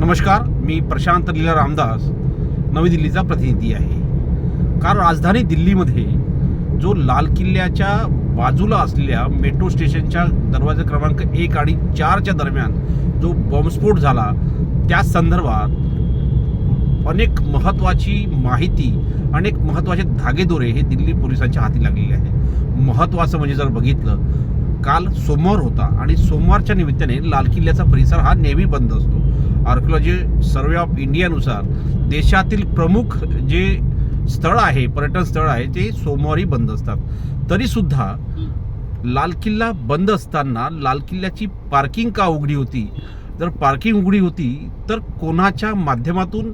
नमस्कार मी प्रशांत लीला रामदास नवी दिल्लीचा प्रतिनिधी आहे. कारण राजधानी दिल्लीमध्ये जो लाल किल्ल्याच्या बाजूला असलेल्या मेट्रो स्टेशनच्या दरवाजा क्रमांक एक आणि चारच्या दरम्यान जो बॉम्बस्फोट झाला त्या संदर्भात अनेक महत्त्वाची माहिती अनेक महत्त्वाचे धागेदोरे हे दिल्ली पोलिसांच्या हाती लागलेले आहे महत्त्वाचं म्हणजे जर बघितलं काल सोमवार होता आणि सोमवारच्या निमित्ताने लाल किल्ल्याचा परिसर हा नेहमी बंद असतो. आर्किओलॉजी सर्वे ऑफ इंडियानुसार देशातील प्रमुख जे स्थळ आहे पर्यटन स्थळ आहे ते सोमवारी बंद असतात. तरीसुद्धा लाल किल्ला बंद असताना लाल किल्ल्याची पार्किंग का उघडी होती? जर पार्किंग उघडी होती तर कोणाच्या माध्यमातून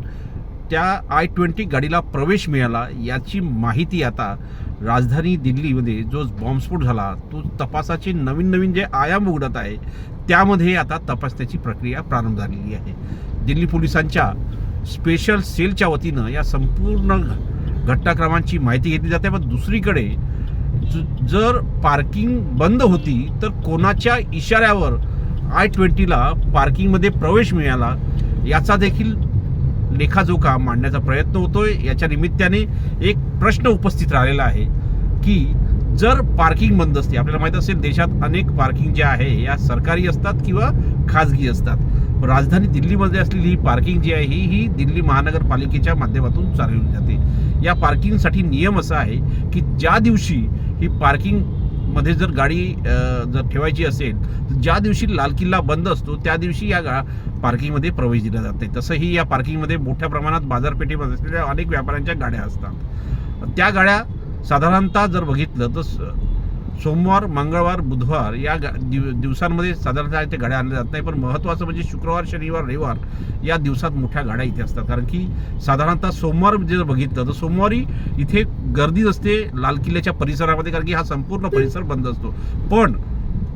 त्या आय ट्वेंटी गाडीला प्रवेश मिळाला याची माहिती आता राजधानी दिल्लीमध्ये जो बॉम्बस्फोट झाला तो तपासाचे नवीन नवीन जे आयाम उघडत आहे त्यामध्ये आता तपासण्याची प्रक्रिया प्रारंभ झालेली आहे. दिल्ली पोलिसांच्या स्पेशल सेलच्या वतीनं या संपूर्ण घटनाक्रमांची माहिती घेतली जाते. पण दुसरीकडे जर पार्किंग बंद होती तर कोणाच्या इशाऱ्यावर आय ट्वेंटीला पार्किंगमध्ये प्रवेश मिळाला याचा देखील लेखाजोखा मांडण्याचा प्रयत्न होतोय याच्या निमित्ताने एक प्रश्न उपस्थित राहिलेला आहे की जर पार्किंग बंद असते आपल्याला माहीत असेल देशात अनेक पार्किंग ज्या आहे या सरकारी असतात किंवा खाजगी असतात. राजधानी दिल्लीमध्ये असलेली ही पार्किंग जी आहे ही ही दिल्ली महानगरपालिकेच्या माध्यमातून चालवली जाते. या पार्किंगसाठी नियम असा आहे की ज्या दिवशी ही पार्किंग मध्ये जर गाडी जर ठेवायची असेल तर ज्या दिवशी लाल किल्ला बंद असतो त्या दिवशी या गा पार्किंगमध्ये प्रवेश दिला जाते. तसंही या पार्किंगमध्ये मोठ्या प्रमाणात बाजारपेठेमध्ये असलेल्या अनेक व्यापाऱ्यांच्या गाड्या असतात. त्या गाड्या साधारणतः जर बघितलं तर स- सोमवार मंगळवार बुधवार या गा दिव दिवसांमध्ये साधारणतः इथे गाड्या आणल्या जात नाही पण महत्त्वाचं म्हणजे शुक्रवार शनिवार रविवार या दिवसात मोठ्या गाड्या इथे असतात. कारण की साधारणतः सोमवार जर बघितलं तर सोमवारी इथे गर्दी असते लाल किल्ल्याच्या परिसरामध्ये कारण की हा संपूर्ण परिसर बंद असतो. पण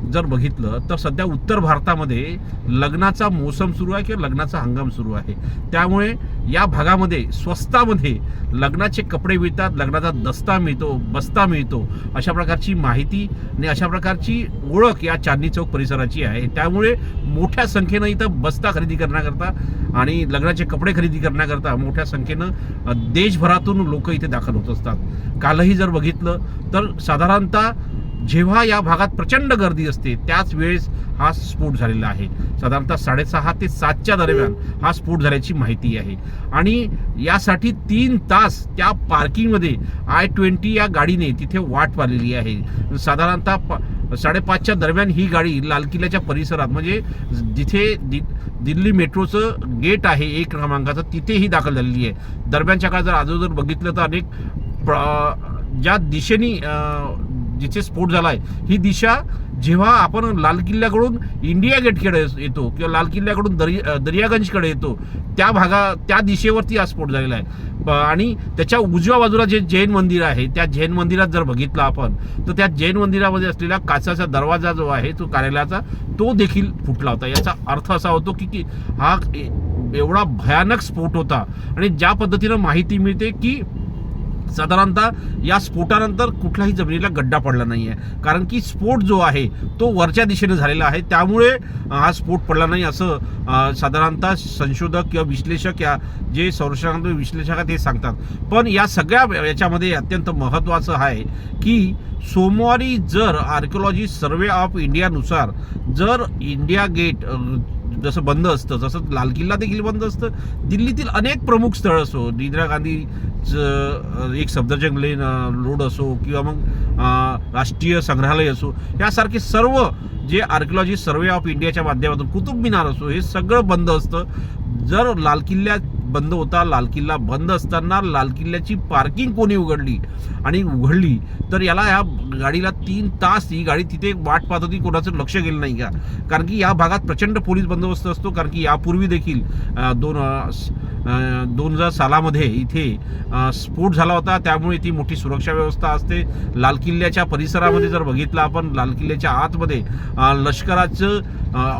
जर बघितलं तर सध्या उत्तर भारतामध्ये लग्नाचा मोसम सुरू आहे किंवा लग्नाचा हंगाम सुरू आहे. त्यामुळे या भागामध्ये स्वस्तामध्ये लग्नाचे कपडे मिळतात लग्नाचा दस्ता मिळतो बस्ता मिळतो अशा प्रकारची माहिती आणि अशा प्रकारची ओळख या चांदणी चौक परिसराची आहे. त्यामुळे मोठ्या संख्येनं इथं बस्ता खरेदी करण्याकरता आणि लग्नाचे कपडे खरेदी करण्याकरता मोठ्या संख्येनं देशभरातून लोक इथे दाखल होत असतात. कालही जर बघितलं तर साधारणतः जेव्हा या भागात प्रचंड गर्दी असते त्याच वेळेस हा स्फोट झालेला आहे. साधारणतः साडेसहा ते सातच्या दरम्यान हा स्फोट झाल्याची माहिती आहे. आणि यासाठी तीन तास त्या पार्किंगमध्ये आय ट्वेंटी या गाडीने तिथे वाट पाहिलेली आहे. साधारणतः प- साडेपाचच्या दरम्यान ही गाडी लाल किल्ल्याच्या परिसरात म्हणजे जिथे दि दिल्ली मेट्रोचं गेट आहे एक क्रमांकाचं तिथेही दाखल झालेली आहे. दरम्यानच्या काळात जर अगोदर बघितलं तर अनेक प्र- ज्या दिशेने जिथे स्फोट झाला आहे ही दिशा जेव्हा आपण लाल किल्ल्याकडून इंडिया गेटकडे येतो किंवा लाल किल्ल्याकडून दरि दर्यागंजकडे येतो त्या भागा त्या दिशेवरती हा स्फोट झालेला आहे. आणि त्याच्या उजव्या बाजूला जे जैन मंदिर आहे त्या जैन मंदिरात जर बघितलं आपण तर त्या जैन मंदिरामध्ये असलेला काचाचा दरवाजा जो आहे तो कार्यालयाचा तो देखील फुटला होता. याचा अर्थ असा होतो की की हा ए- एवढा भयानक स्फोट होता. आणि ज्या पद्धतीनं माहिती मिळते की साधारणतः या स्फोटानंतर कुठल्याही जमिनीला गड्डा पडला नाही आहे कारण की स्फोट जो आहे तो वरच्या दिशेने झालेला आहे. त्यामुळे हा स्फोट पडला नाही असं साधारणतः संशोधक किंवा विश्लेषक या जे संरक्षण विश्लेषक आहेत ते सांगतात. पण या सगळ्या याच्यामध्ये अत्यंत महत्त्वाचं आहे की सोमवारी जर आर्किओलॉजी सर्वे ऑफ इंडियानुसार जर इंडिया गेट जसं बंद असतं जसं लाल किल्ला देखील बंद असतं. दिल्लीतील अनेक प्रमुख स्थळ असो इंदिरा गांधीचं एक सफदरजंग लेन रोड असो किंवा मग राष्ट्रीय संग्रहालय असो यासारखे सर्व जे आर्किओलॉजी सर्वे ऑफ इंडियाच्या माध्यमातून कुतुब मिनार असो हे सगळं बंद असतं. जर लाल किल्ल्यात बंद होता लाल किल्ला बंद असताना लाल किल्ल्याची पार्किंग कोणी उघडली आणि उघडली? तर याला ह्या गाडीला तीन तास ही गाडी तिथे वाट पाहत होती कोणाचं लक्ष गेलं नाही का? कारण की या भागात प्रचंड पोलीस बंदोबस्त असतो कारण की यापूर्वी देखील दोन दोन हजार सालामध्ये इथे स्फोट झाला होता. त्यामुळे ती मोठी सुरक्षा व्यवस्था असते. लाल किल्ल्याच्या परिसरामध्ये जर बघितलं आपण लाल किल्ल्याच्या आतमध्ये लष्कराचं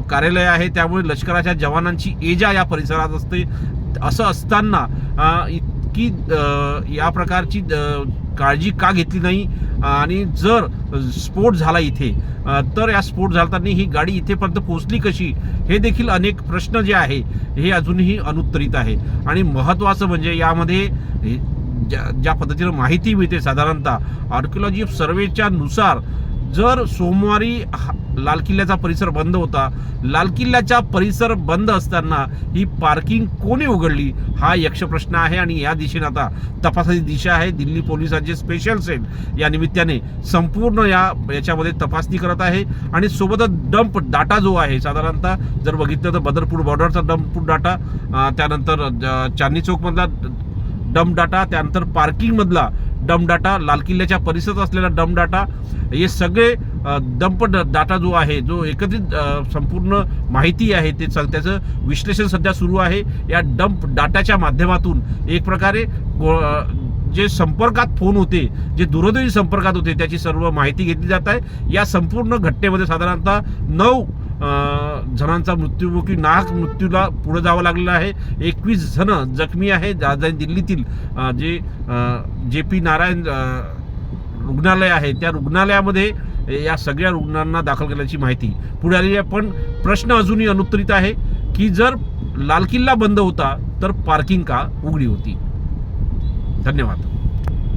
कार्यालय आहे. त्यामुळे लष्कराच्या जवानांची एजा या परिसरात असते. असं असताना इतकी या प्रकारची काळजी का घेतली नाही? आणि जर स्फोट झाला इथे तर या स्फोट झालताना ही गाडी इथेपर्यंत पोहोचली कशी? हे देखील अनेक प्रश्न जे आहे हे अजूनही अनुत्तरित आहे. आणि महत्त्वाचं म्हणजे यामध्ये हे ज्या ज्या पद्धतीनं माहिती मिळते साधारणतः आर्किओलॉजी सर्वेच्या नुसार जर सोमवारी हा- लाल किल्ल्याचा परिसर बंद होता. लाल किल्ल्याचा परिसर बंद असताना ही पार्किंग कोणी उघडली? हा यक्षप्रश्न आहे आणि या दिशेने आता तपासाची दिशा आहे. दिल्ली पोलिसांचे स्पेशल सेल या निमित्ताने संपूर्ण या याच्यामध्ये तपासणी करत आहे. आणि सोबतच डंप डाटा जो आहे साधारणतः जर बघितलं तर बदरपूर बॉर्डरचा डंप डाटा त्यानंतर चांदनी चांदणी चौकमधला डंप डाटा त्यानंतर पार्किंगमधला डम डाटा लाल किल्ल्याच्या परिसरात असलेला डम डाटा हे सगळे दंप डंप ड- डाटा जो आहे जो एकत्रित संपूर्ण माहिती आहे ते स- त्याचं विश्लेषण सध्या सुरू आहे. या डंप डाटाच्या माध्यमातून एक प्रकारे गो- जे संपर्कात फोन होते जे दूरध्वनी संपर्कात होते त्याची सर्व माहिती घेतली जात आहे. या संपूर्ण घटनेमध्ये साधारणतः नऊ जणांचा मृत्युमुखी नाहक मृत्यूला पुढे जावं लागलेलं आहे. एकवीस जण जखमी आहे राजधानी दिल्लीतील जे जे पी नारायण रुग्णालय आहे. त्या रुग्णालयामध्ये या सगळ्या रुग्णांना दाखल केल्याची माहिती. पुढे आलेली आहे. पण प्रश्न अजूनही अनुत्तरित आहे की जर लाल किल्ला बंद होता तर पार्किंग का उघडी होती? धन्यवाद.